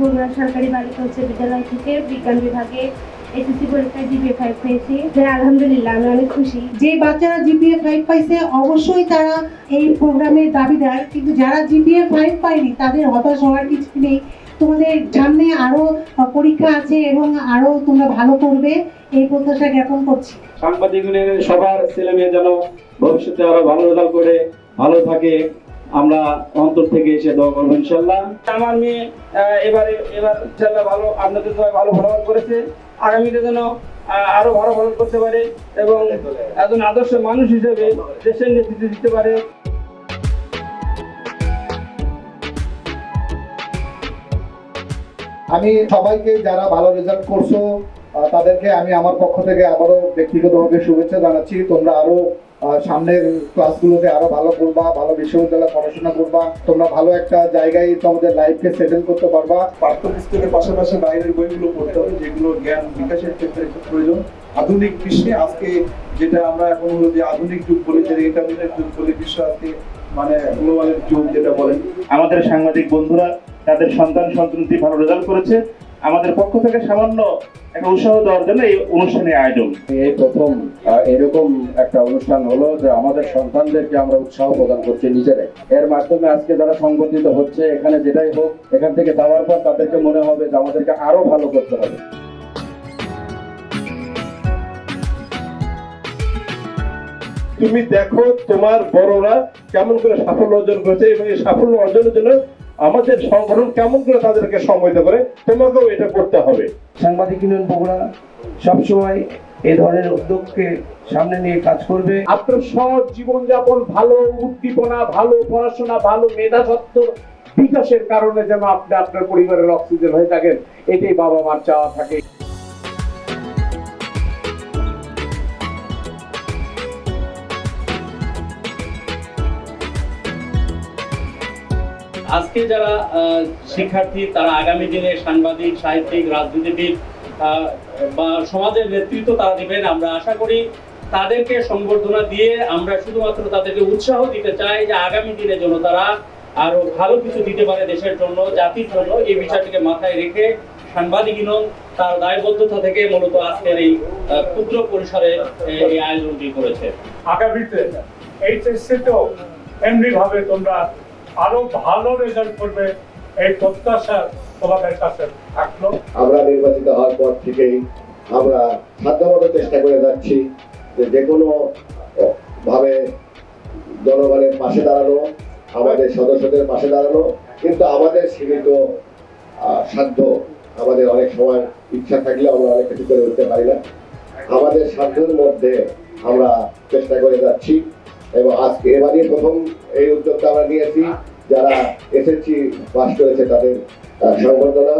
বগুড়া সরকারি বালিকা উচ্চ বিদ্যালয় থেকে বিজ্ঞান বিভাগে এসএসসি পরীক্ষায় জিপিএ ফাইভ পেয়েছি। হ্যাঁ আলহামদুলিল্লাহ আমি অনেক খুশি। যে বাচ্চারা জিপিএ ফাইভ পাইছে অবশ্যই তারা এই প্রোগ্রামের দাবিদার কিন্তু যারা জিপিএ ফাইভ পায়নি তাদের হতাশ হওয়ার কিছু নেই। তোমাদের সামনে আরও পরীক্ষা আছে এবং আরও তোমরা ভালো করবে এই প্রত্যাশা জ্ঞাপন করছি। সাংবাদিক ইউনিয়নের সবার ছেলে মেয়ে যেন ভবিষ্যতে আরও ভালো রেজাল্ট করে ভালো থাকে। আমরা অন্তর থেকে এসে দোয়া করব ইনশাল্লাহ আমার মেয়ে এবারে এবার ইনশাল্লাহ ভালো আপনাদের সবাই ভালো ফলাফল করেছে। আগামীতে যেন আরও ভালো ফলাফল করতে পারে এবং একজন আদর্শ মানুষ হিসেবে দেশের নেতৃত্ব দিতে পারে। আমি সবাইকে যারা ভালো রেজাল্ট করছ তাদেরকে আমি আমার পক্ষ থেকে আবারও ব্যক্তিগতভাবে শুভেচ্ছা জানাচ্ছি। তোমরা আরও সামনের ক্লাসগুলোতে আরও ভালো করবা ভালো বিশ্ববিদ্যালয়ে পড়াশোনা করবা। তোমরা ভালো একটা জায়গায় তোমাদের লাইফকে সেটেল করতে পারবা। পাঠ্যপুস্তকের পাশাপাশি বাইরের বইগুলো পড়তে হবে যেগুলো জ্ঞান বিকাশের ক্ষেত্রে খুব প্রয়োজন। আধুনিক বিশ্বে আজকে যেটা আমরা এখন হলো যে আধুনিক যুগ বলি যে ইন্টারনেটের যুগ বলি বিশ্ব আজকে মানে গ্লোবালের যুগ যেটা বলেন। আমাদের সাংবাদিক বন্ধুরা তাদের সন্তান সন্ততি ভালো রেজাল্ট করেছে। আমাদের পক্ষ থেকে সামান্য একটা উৎসাহ দেওয়ার জন্য এই অনুষ্ঠানের আয়োজন। এই প্রথম এরকম একটা অনুষ্ঠান হলো যে আমাদের সন্তানদেরকে আমরা উৎসাহ প্রদান করছি নিজেরাই। এর মাধ্যমে আজকে যারা সংগঠিত হচ্ছে এখানে যেটাই হোক এখান থেকে যাওয়ার পর তাদেরকে মনে হবে যে আমাদেরকে আরও ভালো করতে হবে। তুমি দেখো তোমার বড়রা কেমন করে সাফল্য অর্জন করেছে এবং এই সাফল্য অর্জনের জন্য আমাদের সংগঠন কেমন করে তাদেরকে সম্মিত করে তোমাকেও এটা করতে হবে। সাংবাদিক ইউনিয়ন বগুড়া সবসময় এ ধরনের উদ্যোগকে সামনে নিয়ে কাজ করবে। আপনার সৎ জীবনযাপন ভালো উদ্দীপনা ভালো পড়াশোনা ভালো মেধাসত্ব বিকাশের কারণে যেন আপনি আপনার পরিবারের অক্সিজেন হয়ে থাকেন এটাই বাবা মার চাওয়া থাকে। আজকে যারা শিক্ষার্থী, তারা আগামী দিনে সাংবাদিক, সাহিত্যিক, রাজনীতিবিদ বা সমাজের নেতৃত্ব তারা দিবেন। আমরা আশা করি তাদেরকে সংবর্ধনা দিয়ে আমরা শুধুমাত্র তাদেরকে উৎসাহ দিতে চাই যে আগামী দিনে যেন তারা আরও ভালো কিছু দিতে পারে দেশের জন্য, জাতির জন্য। এই বিষয়টিকে মাথায় রেখে সাংবাদিক ইউনিয়ন তার দায়বদ্ধতা থেকে মূলত আজকের এই ক্ষুদ্র পরিসরে এই আয়োজনটি করেছে। আগামীতে এইচএসসিতেও এমনি ভাবে তোমরা আরও ভালো রেজাল্ট করবে এই প্রত্যাশা তোমাদের কাছে থাকল। আমরা নির্বাচিত হওয়ার পর থেকেই আমরা সাধ্যমতো চেষ্টা করে যাচ্ছি যে যে কোনো ভাবে জনগণের পাশে দাঁড়ানো, আমাদের সদস্যদের পাশে দাঁড়ানো, কিন্তু আমাদের সীমিত সাধ্য আমাদের অনেক সময় ইচ্ছা থাকলে আমরা অনেক কিছু করে উঠতে পারি না। আমাদের সাধ্যের মধ্যে আমরা চেষ্টা করে যাচ্ছি এবং আজকে এবারই প্রথম এই উদ্যোগটা আমরা নিয়েছি। যারা এসএসসি পাস করেছে তাদের সর্বদা